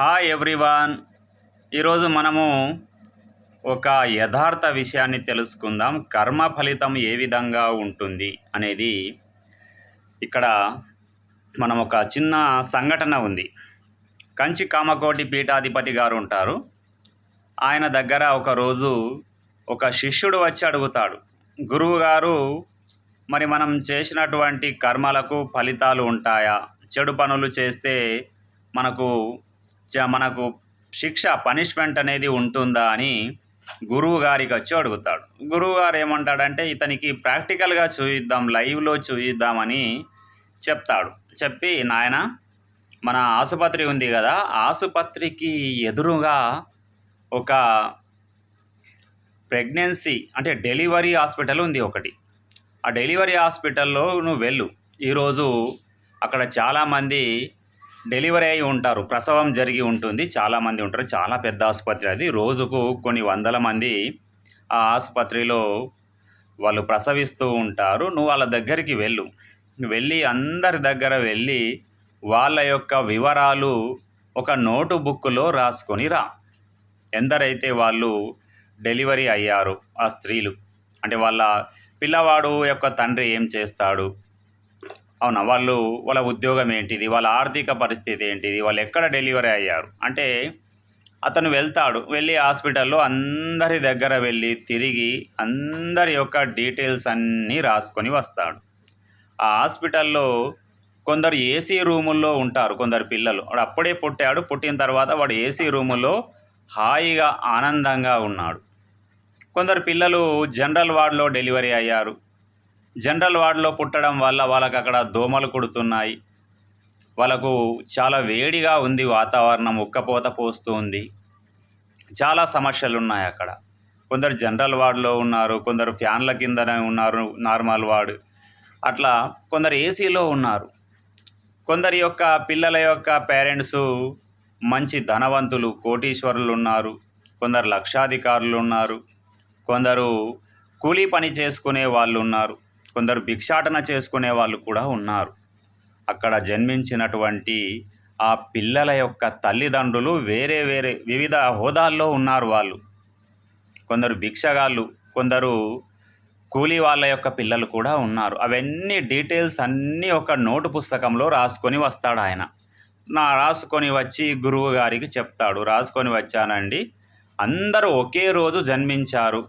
Hi everyone ఈరోజు మనము ఒక యథార్థ విషయాన్ని తెలుసుకుందాం. కర్మ ఫలితం ఏ విధంగా ఉంటుంది అనేది. ఇక్కడ మనం ఒక చిన్న సంఘటన ఉంది. కంచి కామకోటి పీఠాధిపతి గారు ఉంటారు. ఆయన దగ్గర ఒకరోజు ఒక శిష్యుడు వచ్చి అడుగుతాడు. గురువు గారు మరి మనం చేసినటువంటి కర్మలకు ఫలితాలు ఉంటాయా? చెడు పనులు చేస్తే మనకు మనకు శిక్ష పనిష్మెంట్ అనేది ఉంటుందా అని గురువు గారికి వచ్చి అడుగుతాడు. గురువు గారు ఏమంటాడంటే ఇతనికి ప్రాక్టికల్గా చూయిద్దాం లైవ్లో చూయిద్దామని చెప్తాడు. చెప్పి నాయన మన ఆసుపత్రి ఉంది కదా ఆసుపత్రికి ఎదురుగా ఒక ప్రెగ్నెన్సీ అంటే డెలివరీ హాస్పిటల్ ఉంది ఒకటి. ఆ డెలివరీ హాస్పిటల్లో నువ్వు వెళ్ళు. ఈరోజు అక్కడ చాలామంది డెలివరీ అయి ఉంటారు. ప్రసవం జరిగి ఉంటుంది. చాలామంది ఉంటారు. చాలా పెద్ద ఆసుపత్రి అది. రోజుకు కొన్ని వందల మంది ఆ ఆసుపత్రిలో వాళ్ళు ప్రసవిస్తూ ఉంటారు. నువ్వు వాళ్ళ దగ్గరికి వెళ్ళు. వెళ్ళి అందరి దగ్గర వెళ్ళి వాళ్ళ యొక్క వివరాలు ఒక నోటు బుక్లో రాసుకొని రా. ఎందరైతే వాళ్ళు డెలివరీ అయ్యారు ఆ స్త్రీలు. అంటే వాళ్ళ పిల్లవాడు యొక్క తండ్రి ఏం చేస్తాడు? అవునా వాళ్ళు వాళ్ళ ఉద్యోగం ఏంటిది వాళ్ళ ఆర్థిక పరిస్థితి ఏంటిది వాళ్ళు ఎక్కడ డెలివరీ అయ్యారు? అంటే అతను వెళ్తాడు వెళ్ళి హాస్పిటల్లో అందరి దగ్గర వెళ్ళి తిరిగి అందరి యొక్క డీటెయిల్స్ అన్నీ రాసుకొని వస్తాడు. ఆ హాస్పిటల్లో కొందరు ఏసీ రూముల్లో ఉంటారు కొందరు పిల్లలు. వాడు అప్పుడే పుట్టాడు పుట్టిన తర్వాత వాడు ఏసీ రూములో హాయిగా ఆనందంగా ఉన్నాడు. కొందరు పిల్లలు జనరల్ వార్డులో డెలివరీ అయ్యారు జనరల్ వార్డులో పుట్టడం వల్ల వాళ్ళకి అక్కడ దోమలు కుడుతున్నాయి. వాళ్ళకు చాలా వేడిగా ఉంది వాతావరణం ఉక్కపోత పోస్తూ ఉంది. చాలా సమస్యలు ఉన్నాయి అక్కడ. కొందరు జనరల్ వార్డులో ఉన్నారు కొందరు ఫ్యాన్ల కిందనే ఉన్నారు నార్మల్ వార్డు. అట్లా కొందరు ఏసీలో ఉన్నారు. కొందరి యొక్క పిల్లల యొక్క పేరెంట్స్ మంచి ధనవంతులు కోటీశ్వరులు ఉన్నారు కొందరు లక్షాధికారులు ఉన్నారు కొందరు కూలీ పని చేసుకునే వాళ్ళు ఉన్నారు కొందరు భిక్షాటన చేసుకునే వాళ్ళు కూడా ఉన్నారు. అక్కడ జన్మించినటువంటి ఆ పిల్లల యొక్క తల్లిదండ్రులు వేరే వేరే వివిధ హోదాల్లో ఉన్నారు వాళ్ళు. కొందరు భిక్షగాళ్ళు కొందరు కూలీ వాళ్ళ యొక్క పిల్లలు కూడా ఉన్నారు. అవన్నీ డీటెయిల్స్ అన్నీ ఒక నోటు పుస్తకంలో రాసుకొని వస్తాడు ఆయన. నా రాసుకొని వచ్చి గురువు గారికి చెప్తాడు. రాసుకొని వచ్చానండి. అందరూ ఒకే రోజు జన్మించారు.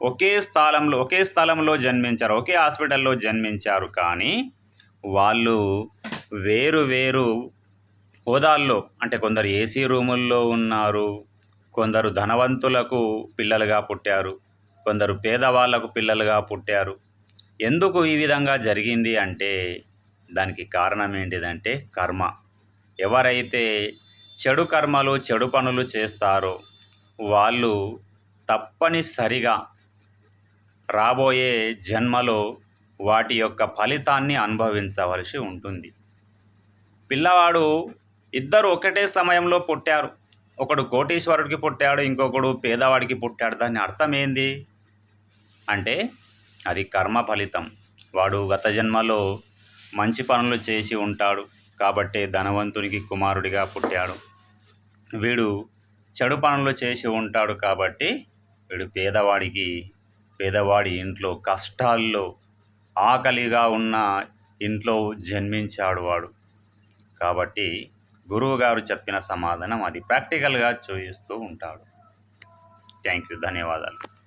ఒకే స్థలంలో ఒకే స్థలంలో జన్మించారు ఒకే హాస్పిటల్లో జన్మించారు కానీ వాళ్ళు వేరు వేరు హోదాల్లో అంటే కొందరు ఏసీ రూముల్లో ఉన్నారు కొందరు ధనవంతులకు పిల్లలుగా పుట్టారు కొందరు పేదవాళ్ళకు పిల్లలుగా పుట్టారు. ఎందుకు ఈ విధంగా జరిగింది అంటే దానికి కారణం ఏంటిదంటే కర్మ. ఎవరైతే చెడు కర్మలు చెడు పనులు చేస్తారో వాళ్ళు తప్పనిసరిగా రాబోయే జన్మలో వాటి యొక్క ఫలితాన్ని అనుభవించవలసి ఉంటుంది. పిల్లవాడు ఇద్దరు ఒకటే సమయంలో పుట్టారు. ఒకడు కోటీశ్వరుడికి పుట్టాడు ఇంకొకడు పేదవాడికి పుట్టాడు. దాని అర్థం ఏంది? అంటే అది కర్మ ఫలితం. వాడు గత జన్మలో మంచి పనులు చేసి ఉంటాడు. కాబట్టి ధనవంతునికి కుమారుడిగా పుట్టాడు. వీడు చెడు పనులు చేసి ఉంటాడు కాబట్టి వీడు పేదవాడికి పేదవాడి ఇంట్లో కష్టాల్లో ఆకలిగా ఉన్న ఇంట్లో జన్మించాడు వాడు. కాబట్టి గురువుగారు చెప్పిన సమాధానం అది ప్రాక్టికల్గా చూపిస్తూ ఉంటాడు. థ్యాంక్ యూ ధన్యవాదాలు.